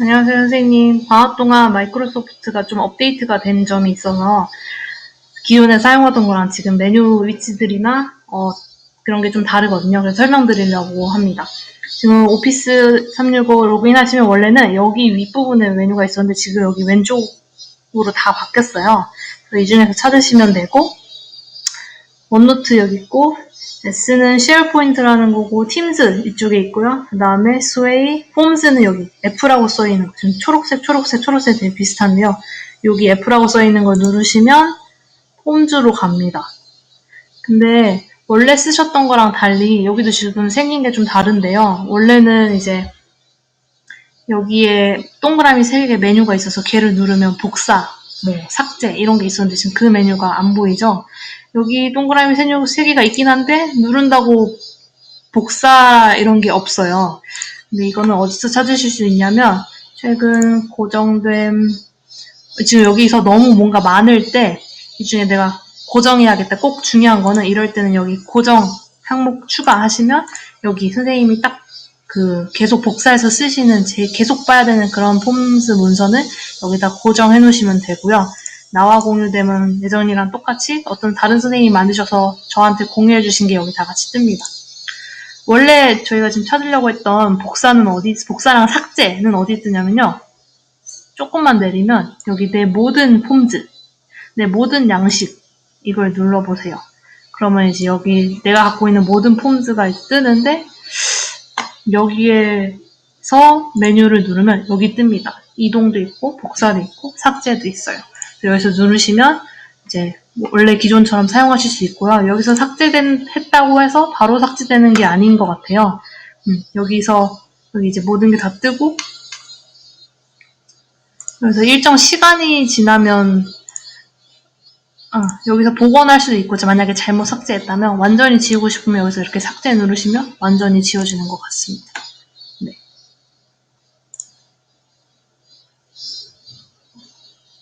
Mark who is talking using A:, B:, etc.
A: 안녕하세요, 선생님. 방학 동안 마이크로소프트가 좀 업데이트가 된 점이 있어서 기존에 사용하던 거랑 지금 메뉴 위치들이나 어, 그런 게 좀 다르거든요. 그래서 설명드리려고 합니다. 지금 오피스 365 로그인하시면 원래는 여기 윗부분에 메뉴가 있었는데 지금 여기 왼쪽으로 다 바뀌었어요. 그래서 이 중에서 찾으시면 되고 원노트 여기 있고 S는 쉐어포인트라는 거고 팀즈 이쪽에 있고요. 그 다음에 스웨이, 폼즈는 여기 F라고 써 있는 거 지금 초록색, 초록색, 초록색 되게 비슷한데요. 여기 F라고 써 있는 걸 누르시면 폼즈로 갑니다. 근데 원래 쓰셨던 거랑 달리 여기도 지금 생긴 게 좀 다른데요. 원래는 이제 여기에 동그라미 3개 메뉴가 있어서 걔를 누르면 복사, 뭐 삭제 이런 게 있었는데 지금 그 메뉴가 안 보이죠? 여기 동그라미 3개가 있긴 한데 누른다고 복사 이런 게 없어요. 근데 이거는 어디서 찾으실 수 있냐면 최근 고정된 지금 여기서 너무 뭔가 많을 때 이 중에 내가 고정해야겠다. 꼭 중요한 거는 이럴 때는 여기 고정 항목 추가하시면 여기 선생님이 딱 그 계속 복사해서 쓰시는 제 계속 봐야 되는 그런 폼스 문서는 여기다 고정해 놓으시면 되고요. 나와 공유되면 예전이랑 똑같이 어떤 다른 선생님이 만드셔서 저한테 공유해 주신 게 여기 다 같이 뜹니다. 원래 저희가 지금 찾으려고 했던 복사는 어디, 복사랑 삭제는 어디 뜨냐면요. 조금만 내리면 여기 내 모든 폼즈, 내 모든 양식 이걸 눌러보세요. 그러면 이제 여기 내가 갖고 있는 모든 폼즈가 뜨는데 여기에서 메뉴를 누르면 여기 뜹니다. 이동도 있고 복사도 있고 삭제도 있어요. 여기서 누르시면 이제 원래 기존처럼 사용하실 수 있고요. 여기서 삭제된 했다고 해서 바로 삭제되는 게 아닌 것 같아요. 음, 여기서 여기 이제 모든 게 다 뜨고 그래서 일정 시간이 지나면 아, 여기서 복원할 수도 있고 만약에 잘못 삭제했다면 완전히 지우고 싶으면 여기서 이렇게 삭제 누르시면 완전히 지워지는 것 같습니다.